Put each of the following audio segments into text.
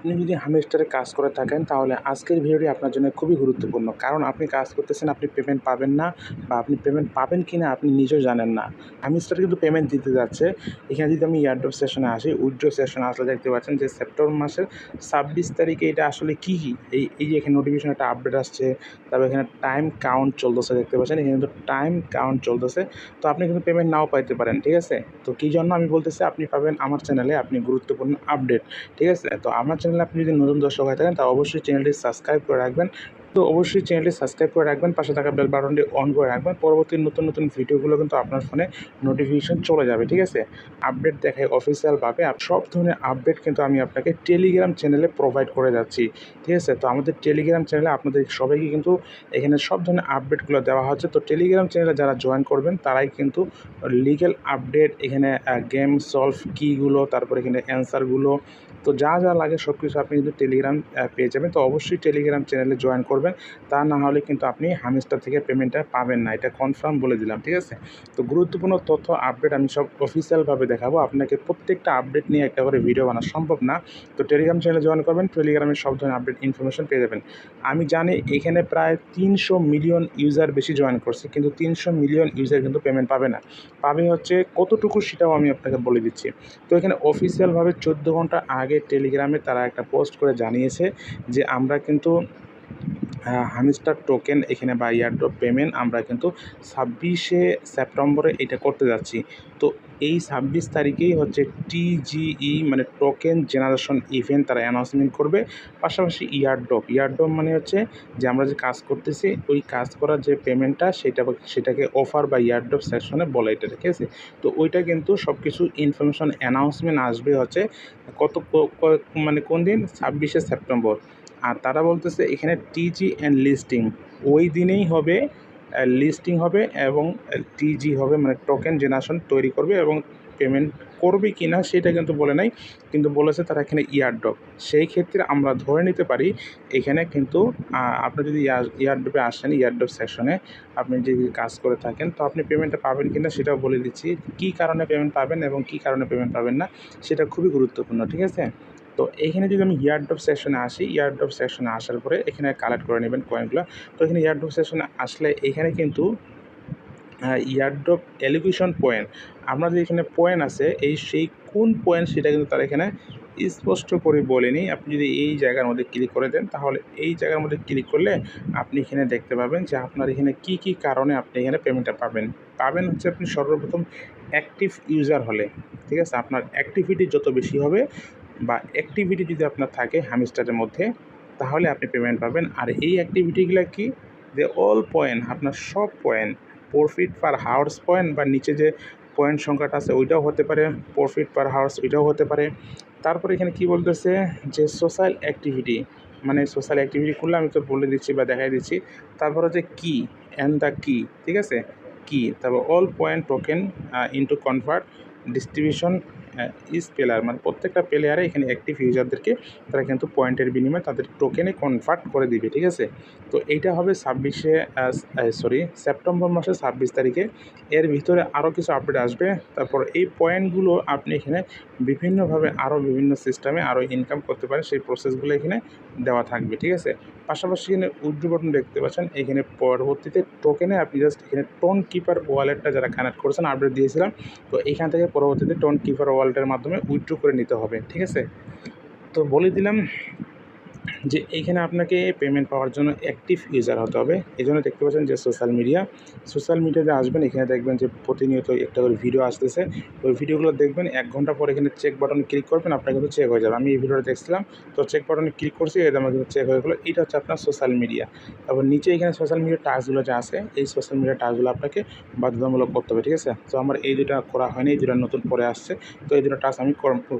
আপনি যদি হামেস্টারে কাজ করে থাকেন, তাহলে আজকের ভিডিওটি আপনার জন্য খুবই গুরুত্বপূর্ণ। কারণ আপনি কাজ করতেছেন, আপনি পেমেন্ট পাবেন না বা আপনি পেমেন্ট পাবেন কি না আপনি নিজেও জানেন না। হামেস্টার কিন্তু পেমেন্ট দিতে যাচ্ছে। এখানে যদি আমি ইয়ারড্রপ সেশনে আসি উইথড্র সেশনে আসলে দেখতে পাচ্ছেন যে সেপ্টেম্বর মাসের ছাব্বিশ তারিখে এটা আসলে কী কী? এই এই যে এখানে নোটিফিকেশন একটা আপডেট আসছে, তারপর এখানে টাইম কাউন্ট চলতেছে দেখতে পাচ্ছেন। এখানে কিন্তু টাইম কাউন্ট চলতেছে। তো আপনি কিন্তু পেমেন্ট নাও পাইতে পারেন, ঠিক আছে? তো কী জন্য আমি বলতেছি, আপনি পাবেন আমার চ্যানেলে আপনি গুরুত্বপূর্ণ আপডেট ঠিক আছে? তো আমার চ্যানেলে আপনি যদি নতুন দর্শক হয়ে থাকেন, তা অবশ্যই চ্যানেলটি সাবস্ক্রাইব করে রাখবেন। তো অবশ্যই চ্যানেলটি সাবস্ক্রাইব করে রাখবেন, পাশে থাকা বেল বাটনটি অন করে রাখবেন। পরবর্তী নতুন নতুন ভিডিওগুলো কিন্তু আপনার ফোনে নোটিফিকেশন চলে যাবে, ঠিক আছে? আপডেট দেখায় অফিসিয়ালভাবে সব ধরনের আপডেট কিন্তু আমি আপনাকে টেলিগ্রাম চ্যানেলে প্রোভাইড করে যাচ্ছি, ঠিক আছে? তো আমাদের টেলিগ্রাম চ্যানেলে আপনাদের সবাইকে কিন্তু এখানে সব ধরনের আপডেটগুলো দেওয়া হচ্ছে। তো টেলিগ্রাম চ্যানেলে যারা জয়েন করবেন, তারাই কিন্তু লিগেল আপডেট এখানে গেম সলভ কীগুলো তারপর এখানে অ্যান্সারগুলো তো যা যা লাগে সব কিছু আপনি কিন্তু টেলিগ্রাম পেয়ে যাবেন। তো অবশ্যই টেলিগ্রাম চ্যানেলে জয়েন করবেন। তা না হলে কিন্তু আপনি হামিস্টার থেকে পেমেন্টটা পাবেন না। এটা কনফার্ম বলে দিলাম, ঠিক আছে? তো গুরুত্বপূর্ণ তথ্য আপডেট আমি সব অফিসিয়ালভাবে দেখাবো। আপনাকে প্রত্যেকটা আপডেট নিয়ে একটা করে ভিডিও বানা সম্ভব না। তো টেলিগ্রাম চ্যানেলে জয়েন করবেন। টেলিগ্রামে সব ধরনের আপডেট ইনফরমেশন পেয়ে যাবেন। আমি জানি এখানে প্রায় তিনশো মিলিয়ন ইউজার বেশি জয়েন করছে, কিন্তু তিনশো মিলিয়ন ইউজার কিন্তু পেমেন্ট পাবে না। পাবে হচ্ছে কতটুকু সেটাও আমি আপনাকে বলে দিচ্ছি। তো এখানে অফিসিয়ালভাবে চোদ্দ ঘণ্টা আগে টেলিগ্রামে তারা একটা পোস্ট করে জানিয়েছে যে আমরা কিন্তু হামিস্টার টোকেন এখানে বা ইয়ারড্রপ পেমেন্ট আমরা কিন্তু ছাব্বিশে সেপ্টেম্বরে এটা করতে যাচ্ছি। তো এই ছাব্বিশ তারিখেই হচ্ছে টিজিই মানে টোকেন জেনারেশন ইভেন্ট তারা অ্যানাউন্সমেন্ট করবে। পাশাপাশি ইয়ারড্রপ ইয়ারড্রপ মানে হচ্ছে যে আমরা যে কাজ করতেছি, ওই কাজ করার যে পেমেন্টটা সেটা সেটাকে অফার বা ইয়ারড্রপ সেকশনে বলে এটা, ঠিক আছে? তো ওইটা কিন্তু সব কিছু ইনফরমেশন অ্যানাউন্সমেন্ট আসবে হচ্ছে কত মানে কোন দিন? ছাব্বিশে সেপ্টেম্বর আর তারা বলতেছে এখানে টিজি অ্যান্ড লিস্টিং ওই দিনেই হবে লিস্টিং হবে এবং টিজি হবে মানে টোকেন জেনারেশন তৈরি করবে এবং পেমেন্ট করবে কি না সেটা কিন্তু বলে নাই, কিন্তু বলেছে তারা এখানে ইয়ারড্রপ সেই ক্ষেত্রে আমরা ধরে নিতে পারি, এখানে কিন্তু আপনি যদি ইয়ারড্রপে আসেন ইয়ারড্রপ সেকশনে আপনি যদি কাজ করে থাকেন, তো আপনি পেমেন্টটা পাবেন কি না সেটাও বলে দিচ্ছি। কী কারণে পেমেন্ট পাবেন এবং কী কারণে পেমেন্ট পাবেন না, সেটা খুবই গুরুত্বপূর্ণ, ঠিক আছে? তো এইখানে যদি আমি ইয়ারড্রপ সেকশনে আসি, ইয়ারড্রপ সেকশনে আসার পরে এখানে কালেক্ট করে নেবেন কয়েনগুলো তো এখানে ইয়ারড্রপ সেকশনে আসলে এখানে কিন্তু ইয়ারড্রপ এলিকুশন পয়েন্ট আপনাদের এখানে পয়েন্ট আছে, এই সেই কোন পয়েন্ট সেটা কিন্তু তারা এখানে স্পষ্ট করে বলেনি। আপনি যদি এই জায়গার মধ্যে ক্লিক করে দেন, তাহলে এই জায়গার মধ্যে ক্লিক করলে আপনি এখানে দেখতে পাবেন যে আপনার এখানে কি কি কারণে আপনি এখানে পেমেন্টটা পাবেন। পাবেন হচ্ছে আপনি সর্বপ্রথম অ্যাক্টিভ ইউজার হলে, ঠিক আছে? আপনার অ্যাক্টিভিটি যত বেশি হবে বা অ্যাক্টিভিটি যদি আপনার থাকে হামিস্টারের মধ্যে, তাহলে আপনি পেমেন্ট পাবেন। আর এই অ্যাক্টিভিটিগুলো কি? যে অল পয়েন্ট আপনার সব point profit per hours point বা নিচে যে পয়েন্ট সংখ্যাটা আছে, ওইটাও হতে পারে। প্রফিট পার হাওয়ার্স ওইটাও হতে পারে। তারপরে এখানে কি বলতেছে? যে সোশ্যাল অ্যাক্টিভিটি মানে সোশ্যাল অ্যাক্টিভিটি করলে আমি তো বলে দিচ্ছি বা দেখাই দিচ্ছি। তারপর হচ্ছে কি অ্যান্ড দ্য কি ঠিক আছে? কি তারপর all point token into convert distribution is player মানে প্রত্যেকটা প্লেয়ারে এখানে অ্যাক্টিভ ইউজারদেরকে তারা কিন্তু পয়েন্টের বিনিময়ে তাদের টোকেনে কনভার্ট করে দিবে, ঠিক আছে? তো এইটা হবে ছাব্বিশে সরি সেপ্টেম্বর মাসের ছাব্বিশ তারিখে। এর ভিতরে আরও কিছু আপডেট আসবে। তারপর এই পয়েন্টগুলো আপনি এখানে বিভিন্নভাবে আরও বিভিন্ন সিস্টেমে আরও ইনকাম করতে পারেন। সেই প্রসেসগুলো এখানে দেওয়া থাকবে, ঠিক আছে? পাশাপাশি এখানে উজ্জু বটন দেখতে পাচ্ছেন, এখানে পরবর্তীতে টোকেনে আপনি জাস্ট এখানে টোন কিপার ওয়ালেটটা যারা কানেক্ট করেছেন আপডেট দিয়েছিলাম, তো এখান থেকে পরবর্তীতে টোন কিপার ওয়ালেটের মাধ্যমে উইথড্র করে নিতে হবে, ঠিক আছে? তো বলে দিলাম যে এইখানে আপনাকে পেমেন্ট পাওয়ার জন্য অ্যাক্টিভ ইউজার হতে হবে। এই জন্য দেখতে পাচ্ছেন যে সোশ্যাল মিডিয়া সোশ্যাল মিডিয়াতে আসবেন, এখানে দেখবেন যে প্রতিনিয়ত একটা করে ভিডিও আসতেছে। ওই ভিডিওগুলো দেখবেন, এক ঘণ্টা পর এখানে চেক বাটনে ক্লিক করবেন, আপনার কিন্তু চেক হয়ে যাবে। আমি এই ভিডিওটা দেখছিলাম, তো চেক বাটনে ক্লিক করছি এটা আমার কিন্তু চেক হয়ে গেলো। এটা হচ্ছে আপনার সোশ্যাল মিডিয়া তারপর নিচে এখানে সোশ্যাল মিডিয়া টাস্কগুলো যা আছে, এই সোশ্যাল মিডিয়া টাস্কগুলো আপনাকে বাধ্যতামূলক করতে হবে, ঠিক আছে? তো আমার এই দুটা করা হয়নি, এই দুটা নতুন পরে আসছে, তো এই দুটো টাস্ক আমি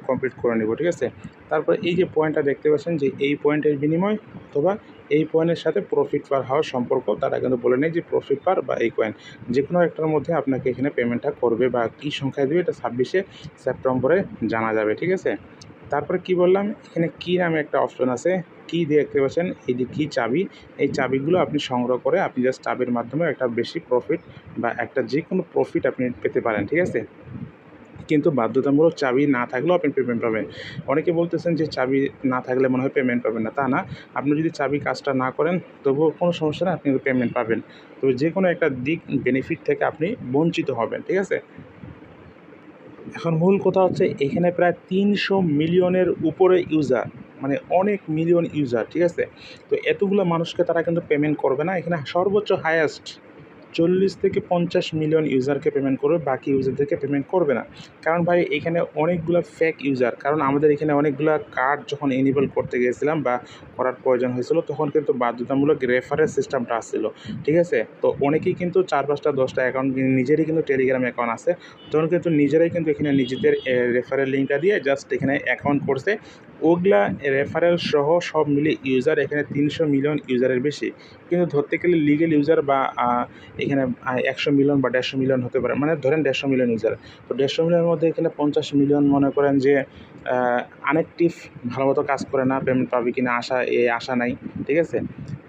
কমপ্লিট করে নেব, ঠিক আছে? তারপর এই যে পয়েন্টটা দেখতে পাচ্ছেন যে এই পয়েন্টের বিনিময় অথবা এই পয়েন্টের সাথে প্রফিট পার হওয়ার সম্পর্ক তারা কিন্তু বলে নেই যে প্রফিট পার বা এই কয়েন যে কোনো একটার মধ্যে আপনাকে এখানে পেমেন্টটা করবে বা কী সংখ্যায় দেবে এটা ছাব্বিশে সেপ্টেম্বরে জানা যাবে, ঠিক আছে? তারপরে কি বললাম? এখানে কি নামে একটা অপশন আছে? কি দেখতে পাচ্ছেন? এই যে কী চাবি? এই চাবিগুলো আপনি সংগ্রহ করে আপনি জাস্ট চাবির মাধ্যমে একটা বেশি প্রফিট বা একটা যে কোনো প্রফিট আপনি পেতে পারেন, ঠিক আছে? কিন্তু বাধ্যতামূলক চাবি না থাকলেও আপনি পেমেন্ট পাবেন। অনেকে বলতেছেন যে চাবি না থাকলে মনে হয় পেমেন্ট পাবেন না। তা না, আপনি যদি চাবি কাজটা না করেন, তবুও কোনো সমস্যা নেই, আপনি পেমেন্ট পাবেন। তবে যে কোনো একটা দিক বেনিফিট থেকে আপনি বঞ্চিত হবেন, ঠিক আছে? এখন মূল কথা হচ্ছে, এখানে প্রায় তিনশো মিলিয়নের উপরে ইউজার মানে অনেক মিলিয়ন ইউজার ঠিক আছে? তো এতগুলো মানুষকে তারা কিন্তু পেমেন্ট করবে না, এখানে সর্বোচ্চ হায়েস্ট চল্লিশ থেকে পঞ্চাশ মিলিয়ন ইউজারকে পেমেন্ট করবে, বাকি ইউজারদেরকে পেমেন্ট করবে না। কারণ ভাই, এখানে অনেকগুলো ফেক ইউজার কারণ আমাদের এখানে অনেকগুলো কার্ড যখন এনেবল করতে গিয়েছিলাম বা করার প্রয়োজন হয়েছিল, তখন কিন্তু বাধ্যতামূলক রেফারেন্স সিস্টেমটা আসছিল, ঠিক আছে? তো অনেকেই কিন্তু চার পাঁচটা, দশটা অ্যাকাউন্ট নিজেরই কিন্তু টেলিগ্রাম অ্যাকাউন্ট আছে, তখন কিন্তু নিজেরাই কিন্তু এখানে নিজেদের রেফারেল লিঙ্কটা দিয়ে জাস্ট এখানে অ্যাকাউন্ট করছে। ওগুলা রেফারেল সহ সব মিলে ইউজার এখানে তিনশো মিলিয়ন ইউজারের বেশি। কিন্তু ধরতে গেলে লিগেল ইউজার বা এখানে একশো মিলিয়ন বা দেড়শো মিলিয়ন হতে পারে। মানে ধরেন দেড়শো মিলিয়ন ইউজার তো দেড়শো মিলিয়নের মধ্যে এখানে পঞ্চাশ মিলিয়ন মনে করেন যে আনএক্টিভ ভালো মতো কাজ করে না পেমেন্ট পাবে কিনা আশা, এ আশা নাই, ঠিক আছে?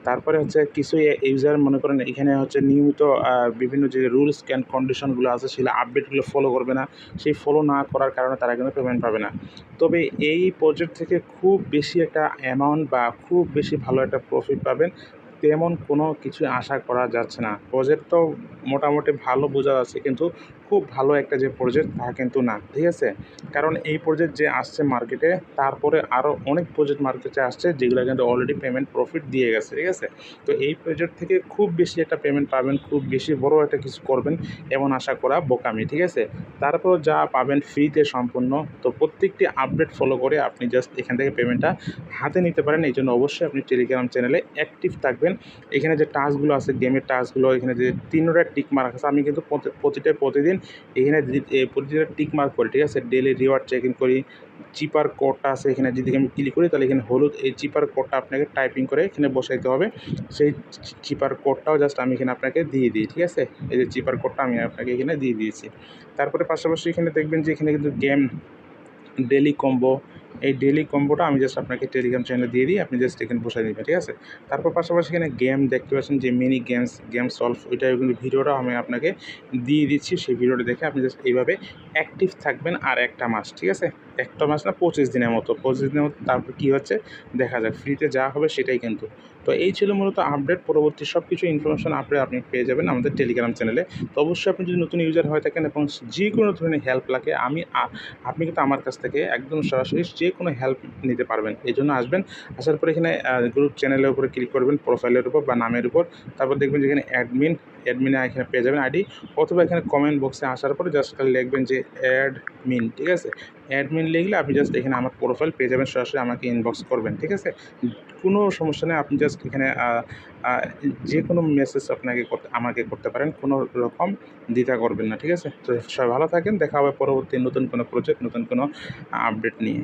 তারপরে হচ্ছে কিছু ইউজার মনে করেন এখানে হচ্ছে নিয়মিত বিভিন্ন যে রুলস অ্যান্ড কন্ডিশনগুলো আছে, সেগুলো আপডেটগুলো ফলো করবে না। সেই ফলো না করার কারণে তারা কিন্তু পেমেন্ট পাবে না। তবে এই প্রজেক্ট থেকে খুব বেশি একটা অ্যামাউন্ট বা খুব বেশি ভালো একটা প্রফিট পাবেন। তেমন কোনো কিছু আশা করা যাচ্ছে না। প্রজেক্ট তো মোটামুটি ভালো বোঝা যাচ্ছে কিন্তু খুব ভালো একটা যে প্রজেক্ট তা কিন্তু না, ঠিক আছে? কারণ এই প্রজেক্ট যে আসছে মার্কেটে তারপরে আরও অনেক প্রজেক্ট মার্কেটে আসছে, যেগুলো কিন্তু অলরেডি পেমেন্ট প্রফিট দিয়ে গেছে, ঠিক আছে? তো এই প্রজেক্ট থেকে খুব বেশি একটা পেমেন্ট পাবেন, খুব বেশি বড় একটা কিছু করবেন, এমন আশা করা বোকামি, ঠিক আছে? তারপর যা পাবেন ফ্রিতে সম্পূর্ণ, তো প্রত্যেকটি আপডেট ফলো করে আপনি জাস্ট এখান থেকে পেমেন্টটা হাতে নিতে পারেন। এই জন্য অবশ্যই আপনি টেলিগ্রাম চ্যানেলে অ্যাক্টিভ থাকবেন। এখানে যে টাস্কগুলো আছে গেমের টাস্কগুলো এখানে যে তিনটা টিক মার্ক আছে, আমি কিন্তু প্রতিটা, প্রতিদিন এখানে প্রতিটা টিক মার্ক করি, ঠিক আছে? ডেলি রিওয়ার্ড চেক ইন করি, চিপার কোডটা আছে এখানে, যদি আমি ক্লিক করি, তাহলে এখানে হলুদ, এই চিপার কোডটা আপনাকে টাইপিং করে এখানে বসাইতে হবে। সেই চিপার কোডটাও জাস্ট আমি এখানে আপনাকে দিয়ে দিই, ঠিক আছে? এই যে চিপার কোডটা আমি আপনাকে এখানে দিয়ে দিয়েছি। তারপরে পাশাপাশি এখানে দেখবেন যে এখানে কিন্তু গেম ডেলি কম্বো এই ডেলি কম্বোটা আমি জাস্ট আপনাকে টেলিগ্রাম চ্যানেলে দিয়ে দিই, আপনি জাস্ট এখানে বসাই দিবেন ঠিক আছে? তারপর পাশাপাশি এখানে গেম দেখতে পাচ্ছেন যে মিনি গেমস গেম সলভ ওইটা কিন্তু ভিডিওটা আমি আপনাকে দিয়ে দিচ্ছি, সেই ভিডিওটা দেখে আপনি জাস্ট এইভাবে অ্যাক্টিভ থাকবেন আর একটা মাস ঠিক আছে? একটা মাস না, পঁচিশ দিনের মতো, পঁচিশ দিনের মতো, তারপর কী হচ্ছে? দেখা যাক ফ্রিতে যা হবে সেটাই কিন্তু। তো এই ছিল মূলত আপডেট পরবর্তী সব কিছু ইনফরমেশন আপডেট আপনি পেয়ে যাবেন আমাদের টেলিগ্রাম চ্যানেলে তো অবশ্যই আপনি যদি নতুন ইউজার হয়ে থাকেন এবং যে কোনো ধরনের হেল্প লাগে, আমি আপনি কিন্তু আমার কাছ থেকে একদম সরাসরি যে কোনো হেল্প নিতে পারবেন, এই জন্য আসবেন। আসার পর এখানে গ্রুপ চ্যানেলের উপরে ক্লিক করবেন প্রোফাইলের উপর বা নামের উপর। তারপর দেখবেন যেখানে অ্যাডমিন অ্যাডমিনে এখানে পেয়ে যাবেন আইডি। অথবা এখানে কমেন্ট বক্সে আসার পরে জাস্ট খালি লিখবেন যে অ্যাডমিন ঠিক আছে? অ্যাডমিন লিখলে আপনি জাস্ট এখানে আমার প্রোফাইল পেয়ে যাবেন, সরাসরি আমাকে ইনবক্স করবেন, ঠিক আছে? কোনো সমস্যা নেই, আপনি জাস্ট এখানে যে কোনো মেসেজ আপনাকে করতে, আমাকে করতে পারেন, কোনো রকম দ্বিধা করবেন না, ঠিক আছে? তো সবাই ভালো থাকেন, দেখা হবে পরবর্তী নতুন কোনো প্রজেক্ট নতুন কোনো আপডেট নিয়ে।